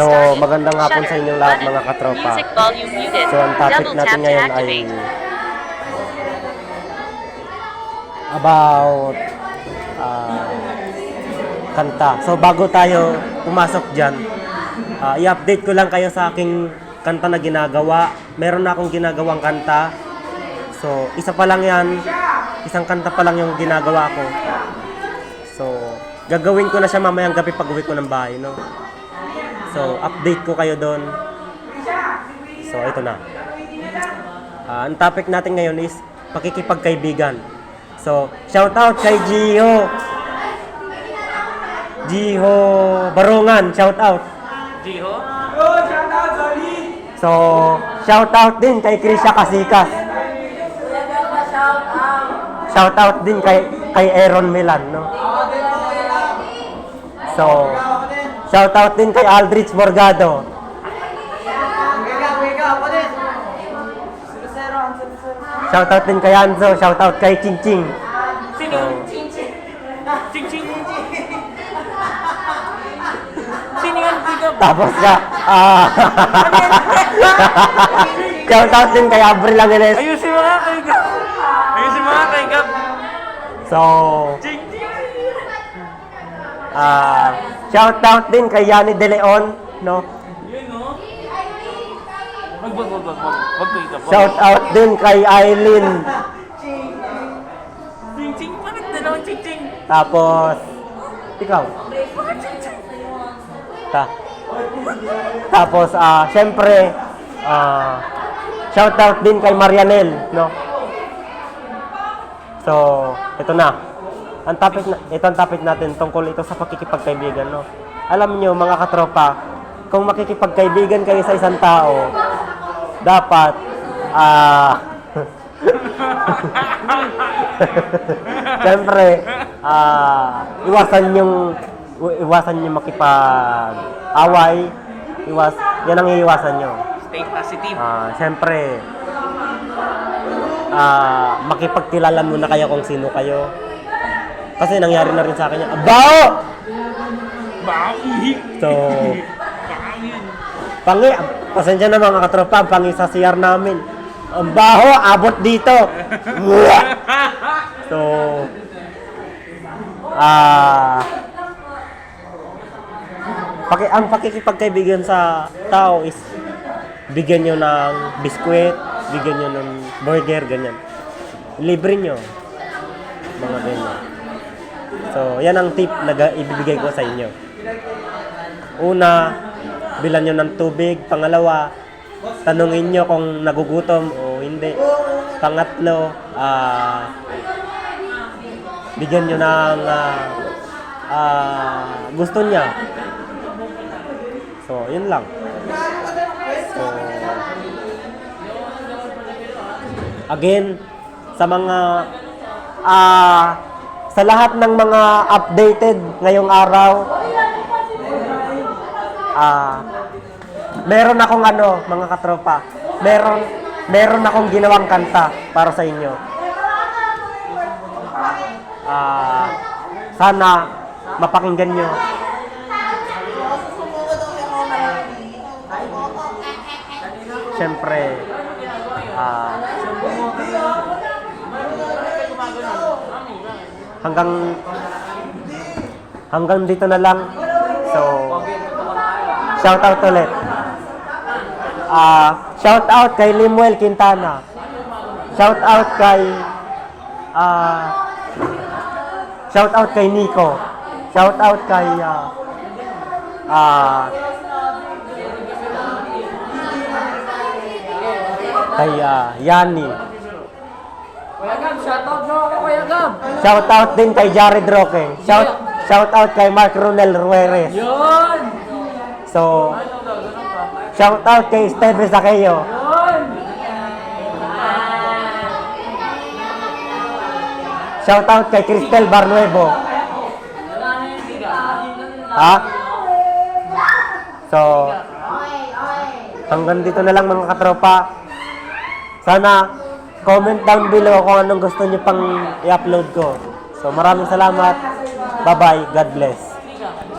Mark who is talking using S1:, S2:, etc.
S1: So, magandang hapon sa inyong lahat, mga katropa. So, ang topic natin ngayon ay about ah, kanta. So, bago tayo pumasok dyan, ah, i-update ko lang kayo sa aking kanta na ginagawa. Meron na akong ginagawang kanta. So, isa pa lang yan. Isang kanta pa lang yung ginagawa ko. So, gagawin ko na siya mamayang gabi pag uwi ko ng bahay, no? So, update ko kayo doon. So, ito na. Ah, ang topic natin ngayon is pakikipagkaibigan. So, shout out kay Gio. Gio Barungan, shout out.
S2: Jiho?
S1: So, shout out din kay Krisha Kasikas. Shout out din kay kay Aaron Milan, no? So, shout out din kay Aldrich Morgado. Shout out din kay Anzo, shout out kay Ching Ching.
S2: Sino?
S1: So,
S2: Ching Ching. Sino? Tigab?
S1: tapos ka, ah, shout out din kay Abril Angeles.
S2: Ayusin mo nga kay Gab. Ayusin mo nga kay Gab.
S1: So,
S2: Ching Ching.
S1: ah, shout out din kay Yani De Leon, no?
S2: Yun no? Wag, wag, wag, wag, wag. Wag kay Gab. wag.
S1: Shout out din kay Eileen.
S2: Ching Ching. Bakit dalawang Ching?
S1: Tapos, ikaw. Ta. Tapos, ah, syempre, ah, shout out din kay Marianel, no? So, ito na. Ang topic na, ito ang topic natin tungkol ito sa pakikipagkaibigan, no? Alam niyo mga katropa, kung makikipagkaibigan kayo sa isang tao, dapat ah Siyempre, ah iwasan yung iwasan yung makipag-away. Iwas, yan ang iiwasan nyo.
S2: Stay positive.
S1: Ah, siyempre, ah, makipagkilala muna kayo kung sino kayo. Kasi nangyari na rin sa akin yan. Bao!
S2: Bawi.
S1: So,
S2: Bawi yun.
S1: pangi, pasensya na mga katropa, pangi sa CR namin. Ang baho, abot dito. So, ah, paki, ang pakikipagkaibigan sa tao is bigyan nyo ng biskwit, bigyan nyo ng burger, ganyan. Libre nyo. Mga ganyan. So, yan ang tip na ga- ibibigay ko sa inyo. Una, bilan nyo ng tubig. Pangalawa, tanungin nyo kung nagugutom o hindi. Pangatlo, ah, bigyan nyo ng ah, ah, gusto niya. So, yun lang. So, again, sa mga ah, sa lahat ng mga updated ngayong araw, ah, meron akong ano, mga katropa, meron, meron akong ginawang kanta para sa inyo. Ah, sana mapakinggan nyo. Siyempre, hanggang hanggang dito na lang. So, shout out ulit. Ah, shout out kay Limuel Quintana. Shout out kay ah shout out kay Nico. Shout out kay ah ah, kay ah, Yani.
S2: Kuya Gab, shoutout mo ako Kuya Gab.
S1: Shout out din kay Jared Roque. Shout shout out kay Mark Ronel Rueres.
S2: Yun!
S1: So, shout out kay Steve Saqueo.
S2: Yun!
S1: Shout out kay Cristel Barnuevo. Ha? So, hanggang dito na lang mga katropa. Sana comment down below kung anong gusto niyo pang i-upload ko. So, maraming salamat. Bye-bye. God bless.